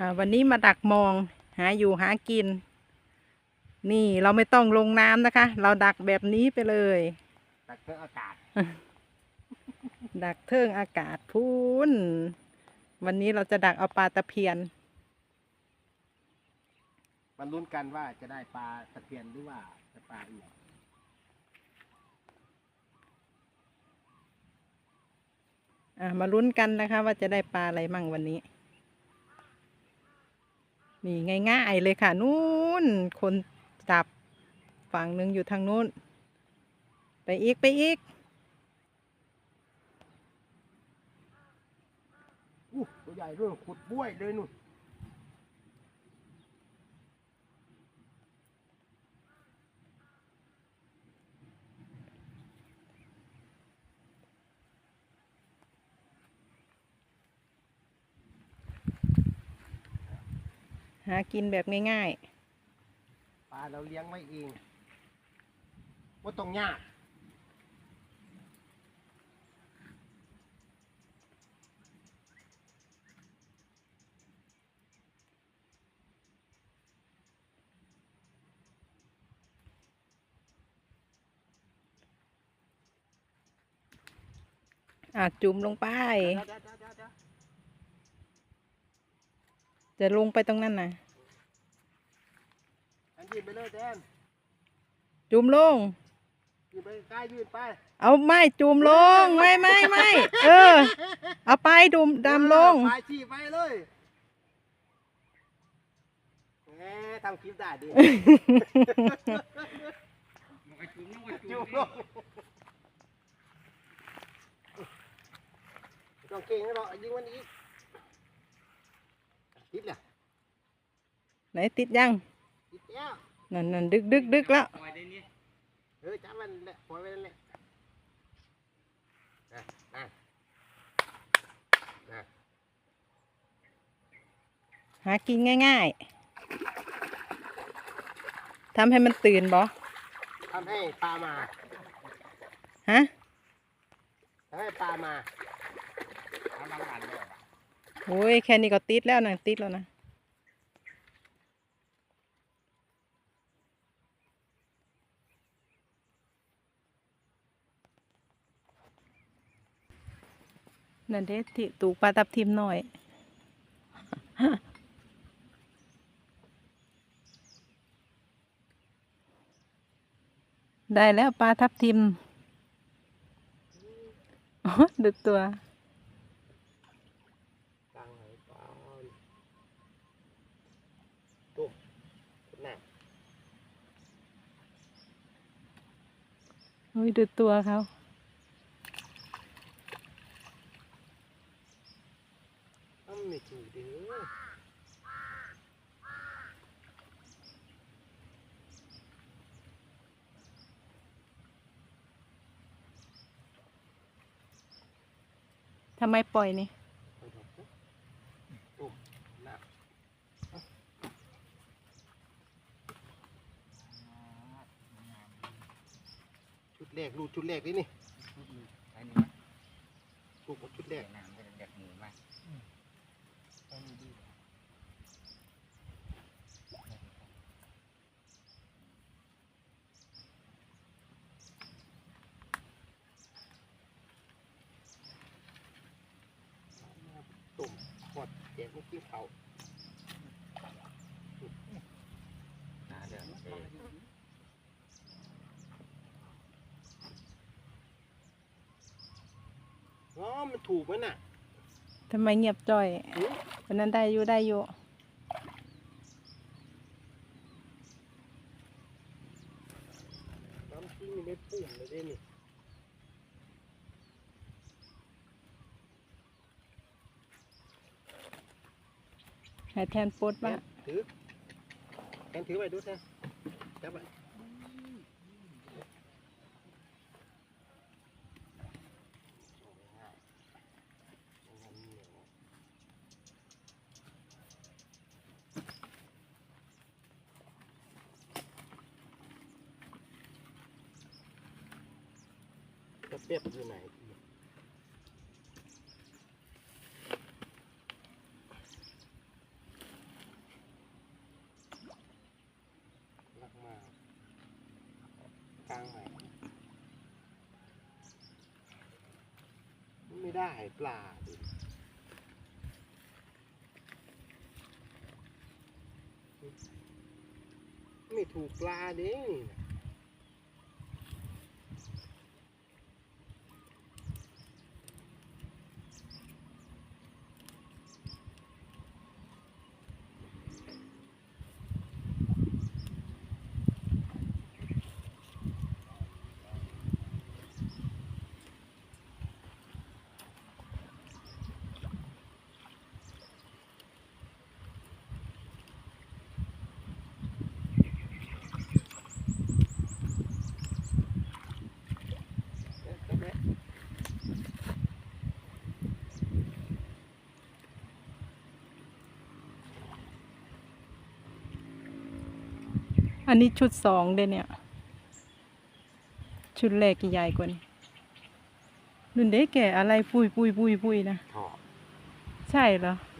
อ่าวันนี้มาดักมองหาอยู่หากิน นี่เราไม่ต้องลงน้ำนะคะ เราดักแบบนี้ไปเลยตักเครื่องอากาศ ดักเทิงอากาศพูนวันนี้เราจะดักเอาปลาตะเพียนมันลุ้นกันว่าจะได้ปลาตะเพียนหรือว่าจะปลาอีกอะมาลุ้นกันนะคะ ว่าจะได้ปลาอะไรมั่งวันนี้ นี่ง่ายๆเลยค่ะ นู้นคนจับฝั่งหนึ่งอยู่ทางนู้น ไปอีกไปอีกอู้ตัวใหญ่ด้วยขุดบ้วยเลยนู่น หากินแบบง่ายปลาเราเลี้ยงไว้เองว่าต้องยากๆอะจุ่มลงไป เดี๋ยวเดี๋ยวเดี๋ยวเดี๋ยวเดี๋ยว จะลงไปตรงนั้นนะอันยืนไปเลยแดนจุ่มลง ยืนไปใกล้ยืนไปเอาไม้จุ่มลงไม่ไม่ไม่เออ เอาไปดุมดำลง ไปชี้ไปเลยแหมทำคลิปได้ดิจุ่มลงต้องเก่งนะเนาะยิงวันนี้ ติดเลยไหนติดยังติดแล้วนั่นนั่นดึกดึกดึกแล้วเออจับมันแหละปล่อยไว้นั่นแหละนะนะนะหากินง่าย ๆทำให้มันตื่นบ่ทำให้ปลามาฮะทำให้ปลามาเอามาหลานเลย โอ้ยแค่นี้ก็ติดแล้วนะติดแล้วนะนั่นเด็ที่ตูกปลาทับทิมหน่อย ได้แล้วปลาทับทิมอ๋อดูตัว ตั้งไหนก่อนตุ้มน่ะ อุ้ยดูตัวเขาอ้าไม่ถูกเว้ยทำไมปล่อยนี่ ตุ้มน่ะชุด แรกรูดชุดแรกนี่นี่รูดหมดชุดแรกตุ่มหมดแจกลูกกิ้งเขาอ๋อ มันถูกไหมน่ะทำไมเงียบจ่อยหือวันนั้นได้อยู่ได้อยู่น้ำจิ้มไม่ปุ่มเลยเด้นี่ให้แทนโปดว่าถือแอนถือไว้ดูแท้จับไว้ เปียบอยู่ไหนรักมากกลางใหม่ไม่ได้ปลาดิไม่ถูกปลาดิ อันนี้ชุดสองเด้เนี่ย ชุดแรกกี่ใหญ่กว่านี้นุ่นเด้แก่อะไรปุยปุยปุยปุยนะถอดใช่เหรอถ